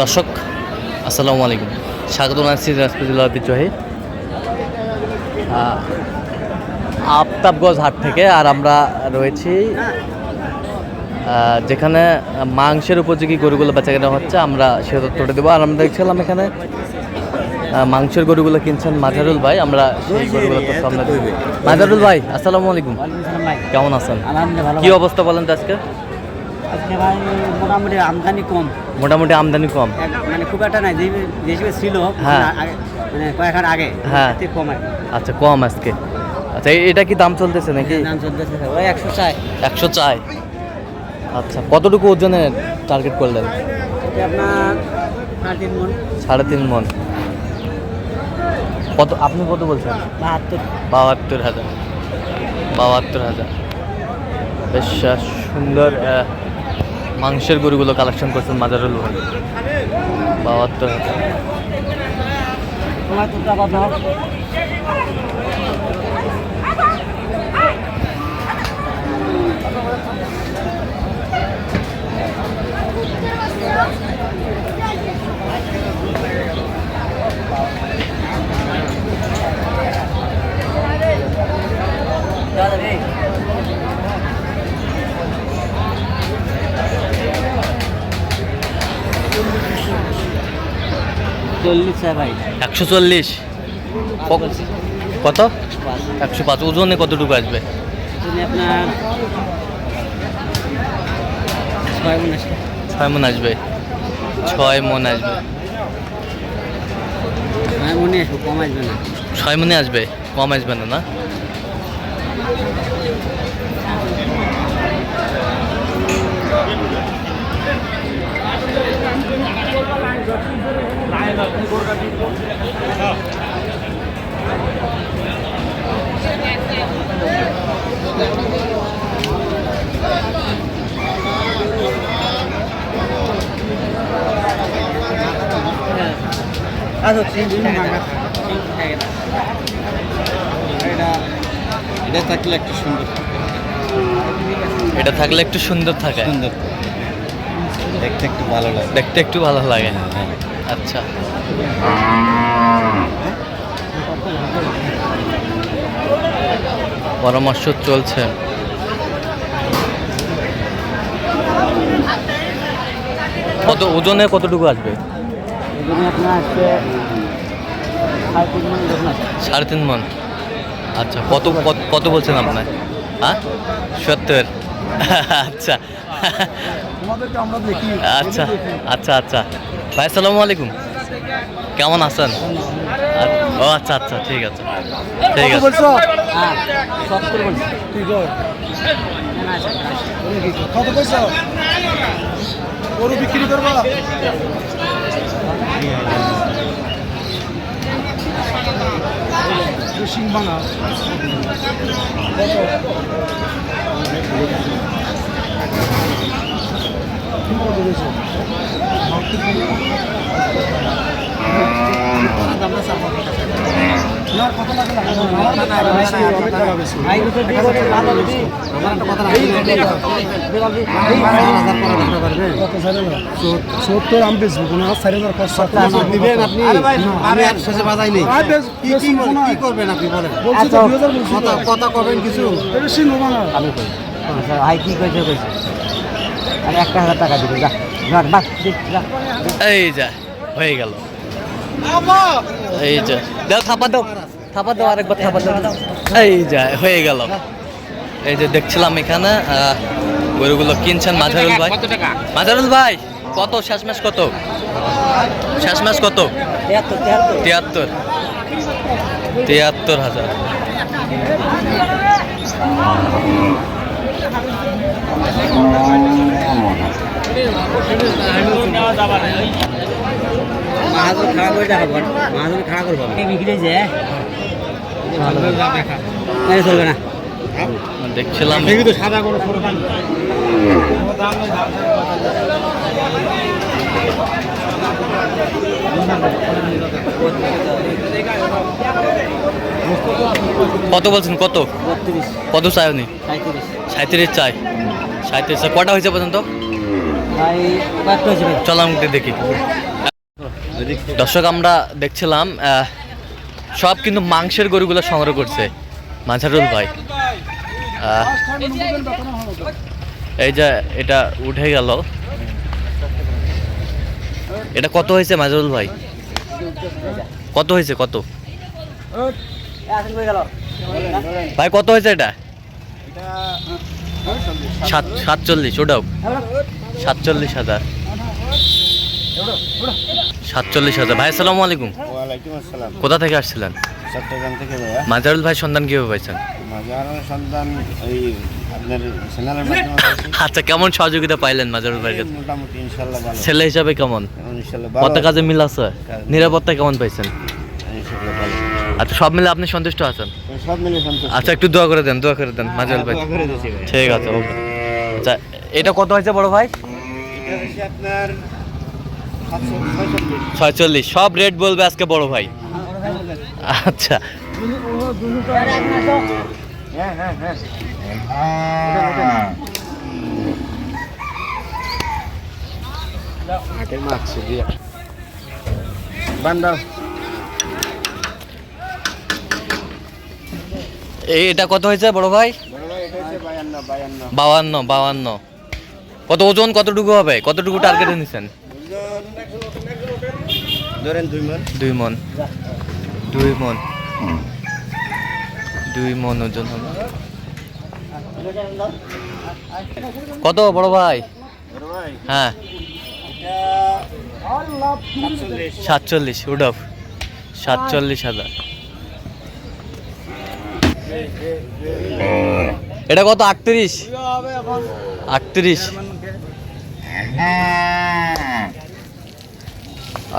দর্শক আসসালামু আলাইকুম। স্বাগত জানাচ্ছি রাজপুজুল্লাহ ঐতিহ্যবাহী আফতাবগঞ্জ হাট থেকে আর আমরা রয়েছি যেখানে মাংসের উপযোগী গরুগুলো বেচা কেনা হচ্ছে আমরা সে তথ্যটা দেবো। আর আমরা দেখছিলাম এখানে মাংসের গরুগুলো কিনছেন মাজারুল ভাই আমরা সেই গরুগুলো তো সামনে মাজারুল ভাই আসসালামু আলাইকুম। কেমন আছেন? কি অবস্থা বলেন তো আজকে? আজকে ভাই মোটামুটি আমদানি কম। মোটামুটি আমদানি কম। মানে খুব একটা নাই যে হিসেবে ছিল হ্যাঁ। আগে- মানে কয়েকখান আগে হ্যাঁ। কম আচ্ছা কম আজকে। আচ্ছা এটা কি দাম চলতেছে নাকি? দাম চলতেছে। ওই একশো চাই একশো চাই আচ্ছা কতটুকু ওজনের টার্গেট করলেন? আপনার সাড়ে তিন মন। সাড়ে তিন মন। কত আপনি কত বলছেন? বাহাত্তর। বাহাত্তর হাজার। বাহাত্তর হাজার। বেশ সুন্দর মাংসের গরুগুলো কালেকশন করছেন মাজারুল ভাই। একশো চল্লিশ কত? একশো পাঁচ। ওজনে কতটুকু আসবে? আপনার ছয় মন আসবে। ছয় মন আসবে? ছয় মন আসবে। কম আসবে না। ছয় মনে আসবে? কম আসবে না? আচ্ছা। এটা এটা থাকলে একটু সুন্দর এটা থাকলে একটু সুন্দর থাকে। সুন্দর। দেখতে একটু ভালো লাগে। দেখতে একটু ভালো লাগে। আচ্ছা। পরামর্শ চলছে। কত ওজনে কতটুকু আসবে? সাড়ে তিন মন আচ্ছা কত কত- বলছেন আপনার? হ্যাঁ? সত্তর। আচ্ছা। আচ্ছা আচ্ছা আচ্ছা। ভাই আসসালামু আলাইকুম। কেমন আছেন? ও আচ্ছা আচ্ছা ঠিক আছে। ঠিক আছে। কত পয়সা গরু বিক্রি করবা? সিং ভাঙা। সত্তর আমি বেচবো কোনো চারি হাজার খরচা দিবেন আপনি? আমি আর শেষে বাজাই নেই কি করবেন আপনি বলেন আচ্ছা, কথা করবেন কিছু আমি কই। আচ্ছা, ভাই কি কইছে কইছে আমি একটা হাজার টাকা দিবি যা। যা, বাস যা। এই যা হয়ে গেল। এই যা। দাও থাপা দাও থাপা দাও আরেকবার থাপা দাও। এই যা হয়ে গেল। এই যে দেখছিলাম এখানে আহ, গরুগুলো কিনছেন মাঝারুল ভাই। মাঝারুল ভাই কত শেষমেশ কত? শেষমেশ কত? তিয়াত্তর। তিয়াত্তর হাজার। মাহাজন খারাপ করে মাহাজন খারাপ করব। বিক্রি যে ভালো এই চলবে না। দেখছিলাম। সাদা করে কত বলছেন কত? কত চাই উনি সাঁত্রিশ চাই। সাঁত্রিশ কটা হয়েছে পর্যন্ত? চলো আমি দেখি। দর্শক, আমরা দেখছিলাম সব কিন্তু মাংসের গরুগুলো সংগ্রহ করছে মাঝারুল ভাই। এই যে এটা উঠে গেল। এটা কত হয়েছে মাঝারুল ভাই? কত হয়েছে? কত? ভাই, কত হয়েছে এটা? সাত সাতচল্লিশ ওটাও সাতচল্লিশ হাজার। সাতচল্লিশ হাজার। ভাই আসসালামু আলাইকুম। কোথা থেকে আসছিলেন? চট্টগ্রাম থেকে ভাইয়া। মাজারুল ভাই সন্ধান কীভাবে পাইছেন? আপনার চ্যানেলের মাধ্যমে আচ্ছা কেমন সহযোগিতা পাইলেন মাজারুল ভাইয়ের কাছে? মোটামুটি ইনশাল্লাহ ভালো। ছেলে হিসাবে কেমন? কত কাজে মিল আছে? নিরাপত্তা কেমন পাইছেন? ভালো। আচ্ছা সব মিলে আপনি সন্তুষ্ট আছেন? সব মিলে সন্তুষ্ট আচ্ছা একটু দোয়া করে দেন দোয়া করে দেন মাজারুল ভাই। দোয়া করে দিয়েছি ভাই। ঠিক আছে ওকে। আচ্ছা এটা কত হয়েছে বড় ভাই? এটা হচ্ছে আপনার ছয়চল্লিশ। সব রেট বলবে আজকে বড় ভাই। আচ্ছা। হ্যাঁ এটা কত হয়েছে বড় ভাই? বাউান্ন বাউান্ন কত ওজন কতটুকু হবে? কতটুকু টার্গেটে নিছেন? ধরেন দুই মন। দুই মন। দুই মন। দুই মন ওজন হবে। কত বড় ভাই? হ্যাঁ। সাতচল্লিশ উডফ সাতচল্লিশ হাজার। এটা কত? আটত্রিশ? আটত্রিশ।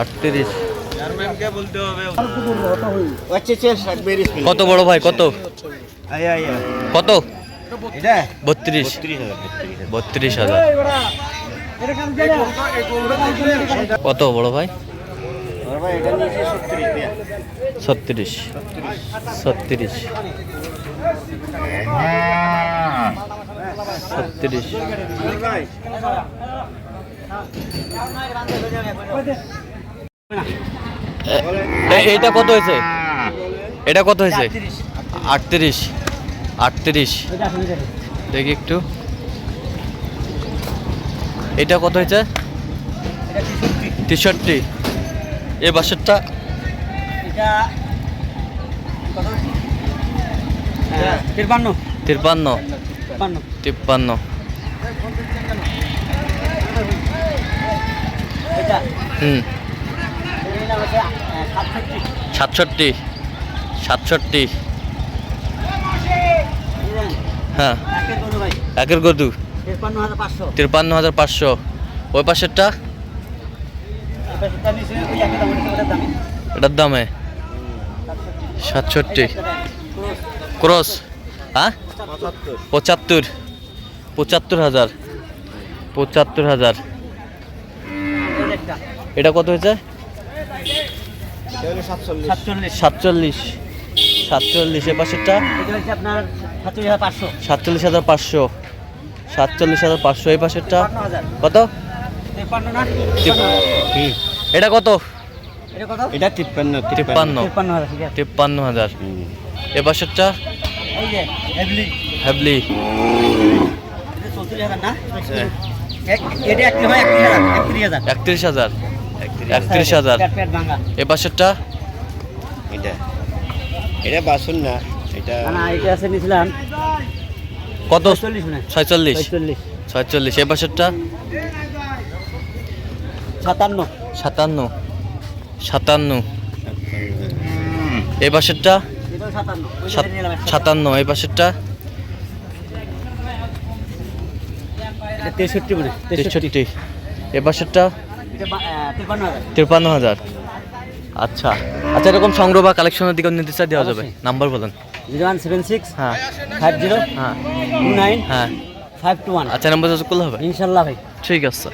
আটত্রিশ। আচ্ছা আচ্ছা কত বড় ভাই? কত? কত? বত্রিশ। বত্রিশ হাজার। কত বড় ভাই? এটা ছত্রিশ। ছত্রিশ। ছত্রিশ। ভাই এ- এইটা কত হয়েছে? এটা কত হয়েছে? আটত্রিশ। আটত্রিশ। দেখি একটু। এটা কত হয়েছে? তেষট্টি। এ বাসেরটা তিপ্পান্ন তিপ্পান্ন হুম। সাতষট্টি। সাতষট্টি। হ্যাঁ। একের গদু তিপ্পান্ন হাজার পাঁচশো। ওই পাশেরটা? এটার দামে। সাতষট্টি। ক্রস হ্যাঁ? পঁচাত্তর। পঁচাত্তর হাজার। পঁচাত্তর হাজার। এটা কত হয়েছে? সাতচল্লিশ। সাতচল্লিশ। সাতচল্লিশ সাতচল্লিশ এ পাশেরটা? হাজার পাঁচশো। সাতচল্লিশ হাজার পাঁচশো। এই পাশেরটা? কত? এটা কত? এটা কত? এটা তিপ্পান্ন তিপ্পান্ন। তিপ্পান্ন হাজার ঠিক আছে। তিপ্পান্ন হাজার। এ হেভলি হ্যাবলি এটা চৌত্রিশ হাজার না? এক- এটা একটি হয় একত্রিশ হাজার একত্রিশ হাজার। এ পাশেরটা এটা। এটা বাসন না এটা এটা আছে নিয়েছিলাম কত? চল্লিশ ছয়চল্লিশ। চল্লিশ ছয়চল্লিশ। এ পাশেরটা সাতান্ন। সাতান্ন। সাতান্ন। এ পাশেরটা? সাতান্ন এই পাশেরটা? তেষট্টি এ পাশেরটা? তিপ্পান্ন হাজার। আচ্ছা। আচ্ছা এরকম সংগ্রহ বা কালেকশনের দিকে নির্দেশ দেওয়া যাবে। নাম্বার বলেন। জিরো ওয়ান সেভেন সিক্স হ্যাঁ। ফাইভ জিরো হ্যাঁ। টু নাইন হ্যাঁ। Five two one. আচ্ছা নাম্বার যোগাযোগ করলে হবে? ইনশাল্লাহ ভাই। ঠিক আছে।